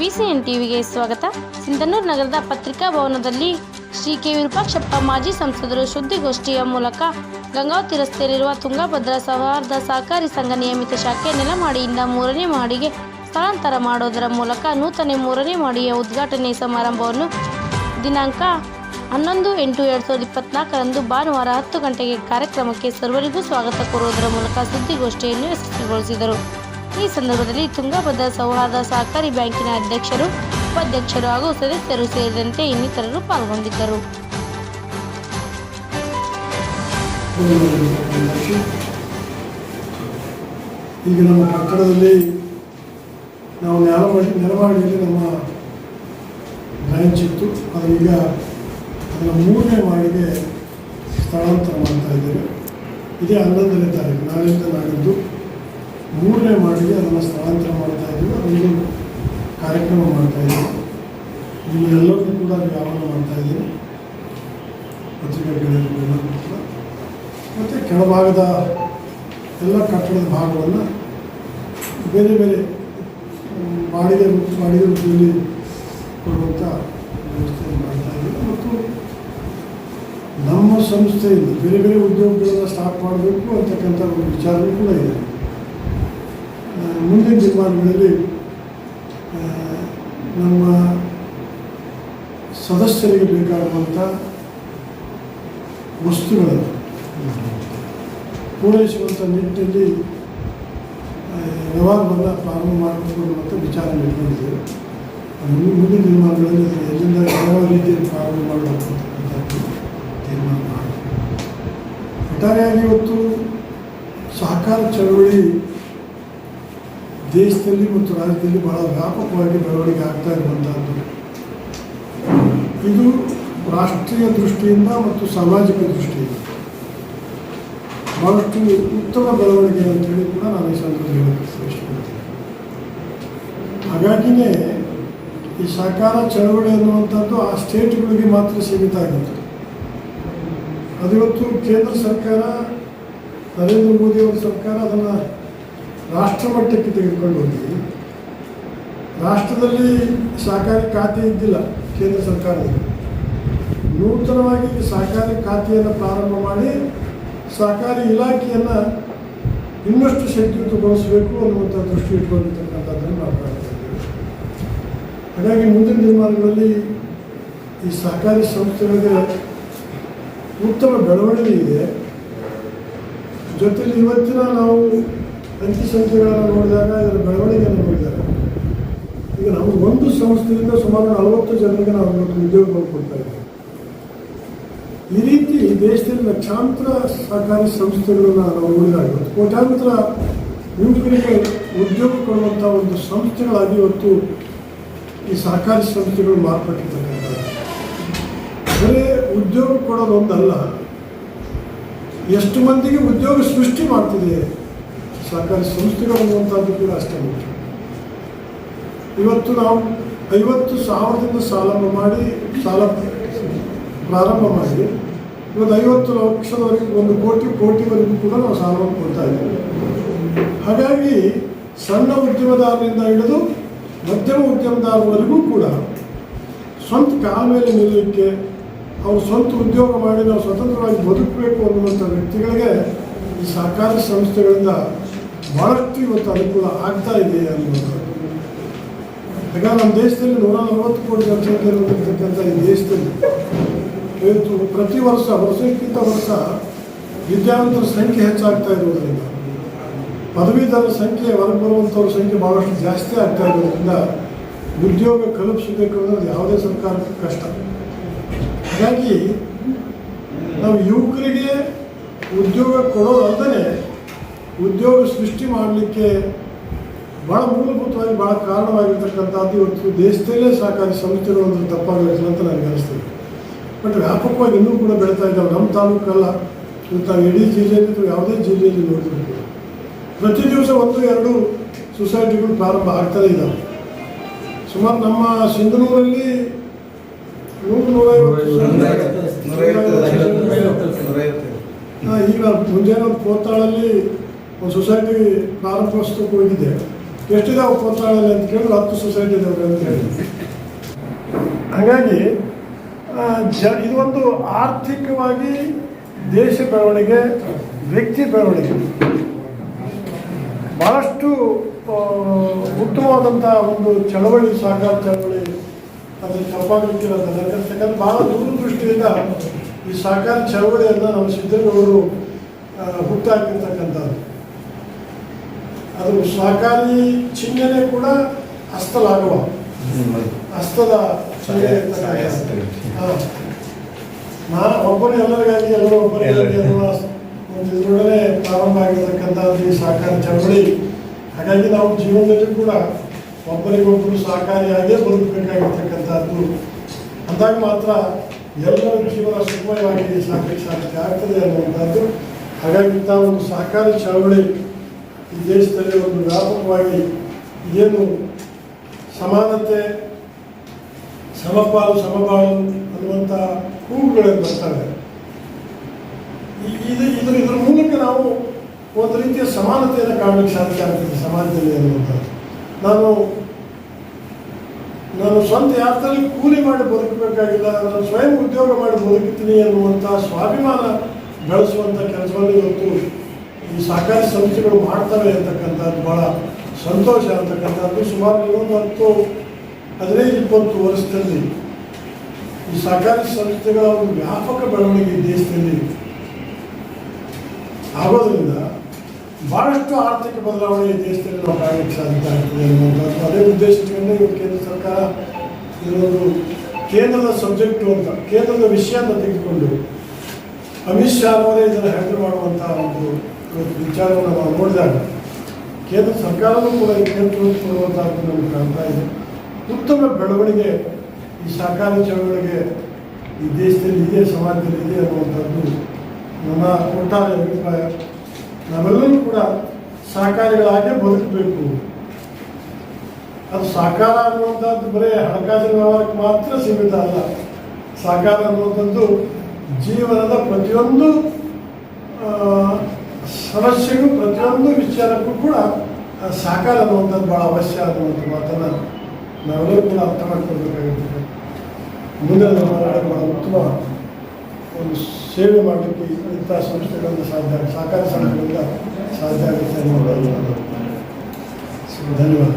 ವಿಸಿಎನ್ ಟಿವಿಗೆ ಸ್ವಾಗತ. ಸಿಂಧನೂರು ನಗರದ ಪತ್ರಿಕಾ ಭವನದಲ್ಲಿ ಶ್ರೀ ಕೆ ವಿರೂಪಾಕ್ಷಪ್ಪ ಮಾಜಿ ಸಂಸದರು ಸುದ್ದಿಗೋಷ್ಠಿಯ ಮೂಲಕ ಗಂಗಾವತಿ ರಸ್ತೆಯಲ್ಲಿರುವ ತುಂಗಭದ್ರಾ ಸೌಹಾರ್ದ ಸಹಕಾರಿ ಸಂಘ ನಿಯಮಿತ ಶಾಖೆ ನೆಲಮಾಡಿಯಿಂದ ಮೂರನೇ ಮಹಡಿಗೆ ಸ್ಥಳಾಂತರ ಮಾಡೋದರ ಮೂಲಕ ನೂತನ ಮೂರನೇ ಮಹಡಿಯ ಉದ್ಘಾಟನೆ ಸಮಾರಂಭವನ್ನು ದಿನಾಂಕ ಹನ್ನೊಂದು ಎಂಟು ಎರಡು ಸಾವಿರದ ಇಪ್ಪತ್ನಾಲ್ಕರಂದು ಭಾನುವಾರ ಹತ್ತು ಗಂಟೆಗೆ ಕಾರ್ಯಕ್ರಮಕ್ಕೆ ಸರ್ವರಿಗೂ ಸ್ವಾಗತ ಕೋರುವುದರ ಮೂಲಕ ಸುದ್ದಿಗೋಷ್ಠಿಯನ್ನು ಯಶಸ್ವಿಗೊಳಿಸಿದರು. ಈ ಸಂದರ್ಭದಲ್ಲಿ ತುಂಗಭದ್ರಾ ಸೌಹಾರ್ದ ಸಹಕಾರಿ ಬ್ಯಾಂಕಿನ ಅಧ್ಯಕ್ಷರು, ಉಪಾಧ್ಯಕ್ಷರು ಹಾಗೂ ಸದಸ್ಯರು ಸೇರಿದಂತೆ ಇನ್ನಿತರರು ಪಾಲ್ಗೊಂಡಿದ್ದರು. ಈಗ ನಮ್ಮ ಕಟ್ಟಡದಲ್ಲಿ ನಾವು ನೆಲಮಾಡಿ ನೆಲಮಾಡಿಯಲ್ಲಿ ನಮ್ಮ ಬ್ರಾಂಚ್ ಇತ್ತು. ಅದು ಈಗ ಅದರ ಮೂರನೇ ಮಾಡಿಗೆ ಸ್ಥಳಾಂತರ ಮಾಡ್ತಾ ಇದ್ದೇವೆ. ಇದೇ ಹನ್ನೊಂದನೇ ತಾರೀಕು ನಾಳೆಯಿಂದ ನಾಡಿದ್ದು ಮೂರನೇ ಮಾಡಿಗೆ ಅದನ್ನು ಸ್ಥಳಾಂತರ ಮಾಡ್ತಾ ಇದ್ದೀವಿ, ಅದೊಂದು ಕಾರ್ಯಕ್ರಮ ಮಾಡ್ತಾ ಇದ್ದೀವಿ. ನಿಮ್ಮೆಲ್ಲರಿಗೂ ಕೂಡ ವ್ಯಾಪಾರ ಮಾಡ್ತಾ ಇದ್ದೀವಿ. ಪತ್ರಿಕಾ ಕೂಡ. ಮತ್ತು ಕೆಳಭಾಗದ ಎಲ್ಲ ಕಟ್ಟಡದ ಭಾಗವನ್ನು ಬೇರೆ ಬೇರೆ ಬಾಡಿಗೆ ಬಾಡಿಗೆ ರೂಪದಲ್ಲಿ ಕೊಡುವಂಥ ವ್ಯವಸ್ಥೆ ಮಾಡ್ತಾ ಇದ್ದೀವಿ. ಮತ್ತು ನಮ್ಮ ಸಂಸ್ಥೆಯಿಂದ ಬೇರೆ ಬೇರೆ ಉದ್ಯೋಗಗಳನ್ನು ಸ್ಟಾರ್ಟ್ ಮಾಡಬೇಕು ಅಂತಕ್ಕಂಥ ಒಂದು ವಿಚಾರವೂ ಕೂಡ ಇದೆ. ಮುಂದಿನ ದಿನಮಾನಗಳಲ್ಲಿ ನಮ್ಮ ಸದಸ್ಯರಿಗೆ ಬೇಕಾಗುವಂಥ ವಸ್ತುಗಳನ್ನು ಪೂರೈಸುವಂಥ ನಿಟ್ಟಿನಲ್ಲಿ ವ್ಯವಹಾರವನ್ನು ಪ್ರಾರಂಭ ಮಾಡಬೇಕು ಅನ್ನುವಂಥ ವಿಚಾರ ಇಟ್ಕೊಂಡಿದ್ದೇವೆ ಮುಂದಿನ ಮುಂದಿನ ದಿನಮಾನಗಳಲ್ಲಿ ಎಲ್ಲಿಂದ ಯಾವ ರೀತಿಯಲ್ಲಿ ಪ್ರಾರಂಭ ಮಾಡಬೇಕು ಅಂತಕ್ಕಂಥದ್ದು ತೀರ್ಮಾನ ಮಾಡಬೇಕು ಒಟ್ಟಾರೆಯಾಗಿ ಇವತ್ತು ಸಹಕಾರ ಚಳವಳಿ ದೇಶದಲ್ಲಿ ಮತ್ತು ರಾಜ್ಯದಲ್ಲಿ ಬಹಳ ವ್ಯಾಪಕವಾಗಿ ಬೆಳವಣಿಗೆ ಆಗ್ತಾ ಇರುವಂಥದ್ದು ಇದು ರಾಷ್ಟ್ರೀಯ ದೃಷ್ಟಿಯಿಂದ ಮತ್ತು ಸಾಮಾಜಿಕ ದೃಷ್ಟಿಯಿಂದ ಭಾಳಷ್ಟು ಉತ್ತಮ ಬೆಳವಣಿಗೆ ಅಂತೇಳಿ ಕೂಡ ನಾನು ಈ ಸಂದರ್ಭದಲ್ಲಿ ಇಷ್ಟಪಡ್ತೀನಿ. ಹಾಗಾಗಿನೇ ಈ ಸಹಕಾರ ಚಳವಳಿ ಅನ್ನುವಂಥದ್ದು ಆ ಸ್ಟೇಟ್ಗಳಿಗೆ ಮಾತ್ರ ಸೀಮಿತ ಆಗಿತ್ತು. ಅದಿವತ್ತು ಕೇಂದ್ರ ಸರ್ಕಾರ, ನರೇಂದ್ರ ಮೋದಿಯವರ ಸರ್ಕಾರ ಅದನ್ನು ರಾಷ್ಟ್ರಮಟ್ಟಕ್ಕೆ ತೆಗೆದುಕೊಂಡು ಹೋಗಿ ರಾಷ್ಟ್ರದಲ್ಲಿ ಸಹಕಾರಿ ಖಾತೆ ಇದ್ದಿಲ್ಲ ಕೇಂದ್ರ ಸರ್ಕಾರದಲ್ಲಿ. ನೂತನವಾಗಿ ಸಹಕಾರಿ ಖಾತೆಯನ್ನು ಪ್ರಾರಂಭ ಮಾಡಿ ಸಹಕಾರಿ ಇಲಾಖೆಯನ್ನು ಇನ್ನಷ್ಟು ಶಕ್ತಿಯುತಗೊಳಿಸಬೇಕು ಅನ್ನುವಂಥ ದೃಷ್ಟಿ ಇಟ್ಕೊಂಡಿರ್ತಕ್ಕಂಥದ್ದನ್ನು ನಾವು ಕಾಣ್ತಾ ಹಾಗಾಗಿ ಮುಂದಿನ ದಿನಮಾನಗಳಲ್ಲಿ ಈ ಸಹಕಾರಿ ಸಂಸ್ಥೆಗಳಿಗೆ ಉತ್ತಮ ಬೆಳವಣಿಗೆ ಇದೆ. ಜೊತೆಲಿ ಇವತ್ತಿನ ನಾವು ಅಂಕಿ ಸಂಖ್ಯೆಗಳನ್ನು ನೋಡಿದಾಗ ಇದರ ಬೆಳವಣಿಗೆಯನ್ನು ನೋಡಿದಾಗ ಈಗ ನಾವು ಒಂದು ಸಂಸ್ಥೆಯಿಂದ ಸುಮಾರು ನಲವತ್ತು ಜನರಿಗೆ ನಾವು ಇವತ್ತು ಉದ್ಯೋಗಗಳು ಕೊಡ್ತಾ ಇದ್ದೀವಿ. ಈ ರೀತಿ ದೇಶದಲ್ಲಿ ಲಕ್ಷಾಂತರ ಸಹಕಾರಿ ಸಂಸ್ಥೆಗಳನ್ನು ನಾವು ನೋಡಿದಾಗ ಕೋಟ್ಯಾಂತರ ಯುವಕರಿಗೆ ಉದ್ಯೋಗ ಕೊಡುವಂಥ ಒಂದು ಸಂಸ್ಥೆಗಳಾಗಿ ಇವತ್ತು ಈ ಸಹಕಾರಿ ಸಂಸ್ಥೆಗಳು ಮಾರ್ಪಟ್ಟಿರ್ತಕ್ಕಂಥ ಬರೀ ಉದ್ಯೋಗ ಕೊಡೋದೊಂದಲ್ಲ, ಎಷ್ಟು ಮಂದಿಗೆ ಉದ್ಯೋಗ ಸೃಷ್ಟಿ ಮಾಡ್ತಿದೆ ಸಹಕಾರಿ ಸಂಸ್ಥೆಗಳು ಕೂಡ ಅಷ್ಟೇ ಮುಖ್ಯ. ಇವತ್ತು ನಾವು ಐವತ್ತು ಸಾವಿರದಿಂದ ಸಾಲ ಮಾಡಿ, ಸಾಲ ಪ್ರಾರಂಭ ಮಾಡಿ, ಇವತ್ತು ಐವತ್ತು ಲಕ್ಷದವರೆಗೆ, ಒಂದು ಕೋಟಿ, ಕೋಟಿವರೆಗೂ ಕೂಡ ನಾವು ಸಾಲವನ್ನು ಕೊಡ್ತಾ ಇದ್ದೇವೆ. ಹಾಗಾಗಿ ಸಣ್ಣ ಉದ್ಯಮದಾರರಿಂದ ಹಿಡಿದು ಮಧ್ಯಮ ಉದ್ಯಮದಾರರವರೆಗೂ ಕೂಡ ಸ್ವಂತ ಕಾಲ ಮೇಲೆ ನಿಲ್ಲಲಿಕ್ಕೆ, ಅವರು ಸ್ವಂತ ಉದ್ಯೋಗ ಮಾಡಿ ನಾವು ಸ್ವತಂತ್ರವಾಗಿ ಬದುಕಬೇಕು ಅನ್ನುವಂಥ ವ್ಯಕ್ತಿಗಳಿಗೆ ಈ ಸಹಕಾರಿ ಸಂಸ್ಥೆಗಳಿಂದ ಭಾಳಷ್ಟು ಇವತ್ತು ಅನುಕೂಲ ಆಗ್ತಾ ಇದೆ ಅನ್ನೋದು ಈಗ ನಮ್ಮ ದೇಶದಲ್ಲಿ ನೂರ ನಲವತ್ತು ಕೋಟಿ ಜನಸಂಖ್ಯೆ ಇರತಕ್ಕಂಥ ಈ ದೇಶದಲ್ಲಿ ಇವತ್ತು ಪ್ರತಿ ವರ್ಷ, ವರ್ಷಕ್ಕಿಂತ ವರ್ಷ ವಿದ್ಯಾವಂತರ ಸಂಖ್ಯೆ ಹೆಚ್ಚಾಗ್ತಾ ಇರೋದ್ರಿಂದ ಪದವೀಧರ ಸಂಖ್ಯೆ ಹೊರಗೆ ಬರುವಂಥವ್ರ ಸಂಖ್ಯೆ ಭಾಳಷ್ಟು ಜಾಸ್ತಿ ಆಗ್ತಾ ಇರೋದ್ರಿಂದ ಉದ್ಯೋಗ ಕಲ್ಪಿಸಬೇಕು ಅನ್ನೋದು ಯಾವುದೇ ಸರ್ಕಾರಕ್ಕೆ ಕಷ್ಟ. ಹಾಗಾಗಿ ನಾವು ಯುವಕರಿಗೆ ಉದ್ಯೋಗ ಕೊಡೋದಲ್ಲದೆ ಉದ್ಯೋಗ ಸೃಷ್ಟಿ ಮಾಡಲಿಕ್ಕೆ ಭಾಳ ಮೂಲಭೂತವಾಗಿ ಭಾಳ ಕಾರಣವಾಗಿರ್ತಕ್ಕಂಥದ್ದು ಇವತ್ತು ದೇಶದಲ್ಲೇ ಸಹಕಾರಿ ಸಂಸ್ಥೆಗಳು ಒಂದು ತಪ್ಪಾಗಿರುತ್ತೆ ಅಂತ ನನಗೆ ಅನಿಸ್ತದೆ. ಬಟ್ ವ್ಯಾಪಕವಾಗಿ ಇನ್ನೂ ಕೂಡ ಬೆಳೀತಾ ಇದ್ದಾವೆ. ನಮ್ಮ ತಾಲೂಕಲ್ಲ. ಇವತ್ತು ನಾವು ಇಡೀ ಜಿಲ್ಲೆಯಲ್ಲಿ ಅಥವಾ ಯಾವುದೇ ಜಿಲ್ಲೆಯಲ್ಲಿ ನೋಡಿರ್ಬೋದು ಪ್ರತಿ ದಿವಸ ಒಂದು ಎರಡು ಸೊಸೈಟಿಗಳು ಪ್ರಾರಂಭ ಆಗ್ತಾನೆ ಇದ್ದಾವೆ. ಸುಮಾರು ನಮ್ಮ ಸಿಂಧನೂರಲ್ಲಿ ನೂರು ನೂರೈವತ್ತು ಈಗ ಮುಂಜಾನೆ ಕೋತಾಳಲ್ಲಿ ಒಂದು ಸೊಸೈಟಿ ಪ್ರಾರಂಭೋತ್ಸವಕ್ಕೆ ಹೋಗಿದೆ. ಎಷ್ಟಿದೆ ಒಪ್ಪಂದಗಳಲ್ಲಿ ಅಂತ ಕೇಳಿದ್ರೆ ಹತ್ತು ಸೊಸೈಟಿ ಇದಾವೆ ಅಂತ ಹೇಳಿದ್ರು ಹಾಗಾಗಿ ಜ, ಇದೊಂದು ಆರ್ಥಿಕವಾಗಿ ದೇಶ ಬೆಳವಣಿಗೆ, ವ್ಯಕ್ತಿ ಬೆಳವಣಿಗೆ. ಭಾಳಷ್ಟು ಉತ್ತಮವಾದಂಥ ಒಂದು ಚಳವಳಿ ಸಹಕಾರ ಚಳವಳಿ ಅದನ್ನು ತಪ್ಪಾಗಲಿಕ್ಕಿರೋದಲ್ಲ ಯಾಕಂದ್ರೆ ಭಾಳ ದೂರದೃಷ್ಟಿಯಿಂದ ಈ ಸಹಕಾರ ಚಳವಳಿಯನ್ನು ನಮ್ಮ ಸಿದ್ದಗೌಡರು ಹುಟ್ಟಾಕಿರ್ತಕ್ಕಂಥದ್ದು. ಅದು ಸಹಕಾರಿ ಚಿಹ್ನೆ ಕೂಡ ಹಸ್ತಲಾಗುವ. ಹಸ್ತದ. ನಾನು ಒಬ್ಬನೇ ಎಲ್ಲರಿಗಾಗಿ ಎಲ್ಲರೂ ಅನ್ನುವ ಒಂದು ಇದರೊಡನೆ ಪ್ರಾರಂಭ ಆಗಿರತಕ್ಕಂಥದ್ದು ಈ ಸಹಕಾರ ಚಳವಳಿ. ಹಾಗಾಗಿ ನಾವು ಜೀವನದಲ್ಲಿ ಕೂಡ ಒಬ್ಬರಿಗೊಬ್ಬರು ಸಹಕಾರಿಯಾಗೇ ಬದುಕಬೇಕಾಗಿರ್ತಕ್ಕಂಥದ್ದು. ಅಂದಾಗ ಮಾತ್ರ ಎಲ್ಲರ ಜೀವನ ಸುಗಮವಾಗಿ ಸಾಕಷ್ಟು ಸಾಧ್ಯ ಆಗ್ತದೆ ಅನ್ನುವಂಥದ್ದು. ಹಾಗಾಗಿ ಇಂಥ ಒಂದು ಸಹಕಾರಿ ಚಳವಳಿ ಈ ದೇಶದಲ್ಲಿ ಒಂದು ವ್ಯಾಪಕವಾಗಿ ಏನು ಸಮಾನತೆ, ಸಮಪಾಲು, ಸಮಬಾಳು ಅನ್ನುವಂಥ ಕೂಗುಗಳನ್ನು ಬರ್ತವೆ. ಇದು ಇದ್ರ ಇದ್ರ ಮೂಲಕ ನಾವು ಒಂದು ರೀತಿಯ ಸಮಾನತೆಯನ್ನು ಕಾಣಲಿಕ್ಕೆ ಸಾಧ್ಯ ಆಗ್ತದೆ ಸಮಾಜದಲ್ಲಿ ಅನ್ನುವಂಥದ್ದು. ನಾನು ನಾನು ಸ್ವಂತ ಯಾತ್ರಲ್ಲಿ ಕೂಲಿ ಮಾಡಿ ಬದುಕಬೇಕಾಗಿಲ್ಲ, ನಾನು ಸ್ವಯಂ ಉದ್ಯೋಗ ಮಾಡಿ ಬದುಕುತ್ತೀನಿ ಅನ್ನುವಂಥ ಸ್ವಾಭಿಮಾನ ಬೆಳೆಸುವಂಥ ಕೆಲಸವನ್ನು ಇವತ್ತು ಈ ಸಹಕಾರಿ ಸಂಸ್ಥೆಗಳು ಮಾಡ್ತವೆ ಅಂತಕ್ಕಂಥದ್ದು ಭಾಳ ಸಂತೋಷ ಅಂತಕ್ಕಂಥದ್ದು ಸುಮಾರು ಇನ್ನೊಂದು ಹತ್ತು ಹದಿನೈದು, ಇಪ್ಪತ್ತು ವರ್ಷದಲ್ಲಿ ಈ ಸಹಕಾರಿ ಸಂಸ್ಥೆಗಳ ಒಂದು ವ್ಯಾಪಕ ಬೆಳವಣಿಗೆ ದೇಶದಲ್ಲಿ ಆಗೋದ್ರಿಂದ ಭಾಳಷ್ಟು ಆರ್ಥಿಕ ಬದಲಾವಣೆ ದೇಶದಲ್ಲಿ ನಾವು ಕಾಣಲಿಕ್ಕೆ ಸಾಧ್ಯ ಆಗ್ತದೆ ಅನ್ನುವಂಥದ್ದು. ಅದೇ ಉದ್ದೇಶದಿಂದ ಇವತ್ತು ಕೇಂದ್ರ ಸರ್ಕಾರ ಇರೋದು ಕೇಂದ್ರದ ಸಬ್ಜೆಕ್ಟು ಅಂತ, ಕೇಂದ್ರದ ವಿಷಯ ಅಂತ ತೆಗೆದುಕೊಂಡು ಅಮಿತ್ ಶಾ ಅವರೇ ಇದನ್ನು ಹ್ಯಾಂಡಲ್ ಮಾಡುವಂಥ ಒಂದು ವಿಚಾರವನ್ನು ನಾವು ನೋಡಿದಾಗ ಕೇಂದ್ರ ಸರ್ಕಾರವೂ ಕೂಡ ಈ ಕೊಡುವಂಥದ್ದು ನಮಗೆ ಕಾಣ್ತಾ ಇದೆ. ಉತ್ತಮ ಬೆಳವಣಿಗೆ ಈ ಸಹಕಾರ ಚಳವಳಿಗೆ ಈ ದೇಶದಲ್ಲಿ ಇದೆ, ಸಮಾಜದಲ್ಲಿ ಇದೆ ಅನ್ನುವಂಥದ್ದು ನನ್ನ ಒಟ್ಟಾರೆ ಅಭಿಪ್ರಾಯ. ನಾವೆಲ್ಲರೂ ಕೂಡ ಸಹಕಾರಿಗಳಾಗೇ ಬದುಕಬೇಕು. ಅದು ಸಹಕಾರ ಅನ್ನುವಂಥದ್ದು ಬರೀ ಹಣಕಾಸಿನ ವ್ಯವಹಾರಕ್ಕೆ ಮಾತ್ರ ಸೀಮಿತ ಅಲ್ಲ. ಸಹಕಾರ ಅನ್ನುವಂಥದ್ದು ಜೀವನದ ಪ್ರತಿಯೊಂದು ಸಮಸ್ಯೆಗೂ ಪ್ರತಿಯೊಂದು ವಿಚಾರಕ್ಕೂ ಕೂಡ ಸಾಕಾರ ಅನ್ನುವಂಥದ್ದು ಭಾಳ ಅವಶ್ಯ ಆಗುವಂಥ ಮಾತನ್ನು ನಾವೆಲ್ಲರೂ ಕೂಡ ಅರ್ಥ ಮಾಡ್ಕೊಳ್ಬೇಕಾಗಿರ್ತದೆ. ಮುಂದೆ ನಮ್ಮ ಉತ್ತಮ ಒಂದು ಸೇವೆ ಮಾಡಲಿಕ್ಕೆ ಇಂಥ ಸಂಸ್ಥೆಗಳಿಂದ ಸಾಧ್ಯ ಸಹಕಾರಿ ಸಂಸ್ಥೆಗಳಿಂದ ಸಾಧ್ಯ ಆಗುತ್ತೆ ಅನ್ನೋದು ಧನ್ಯವಾದ.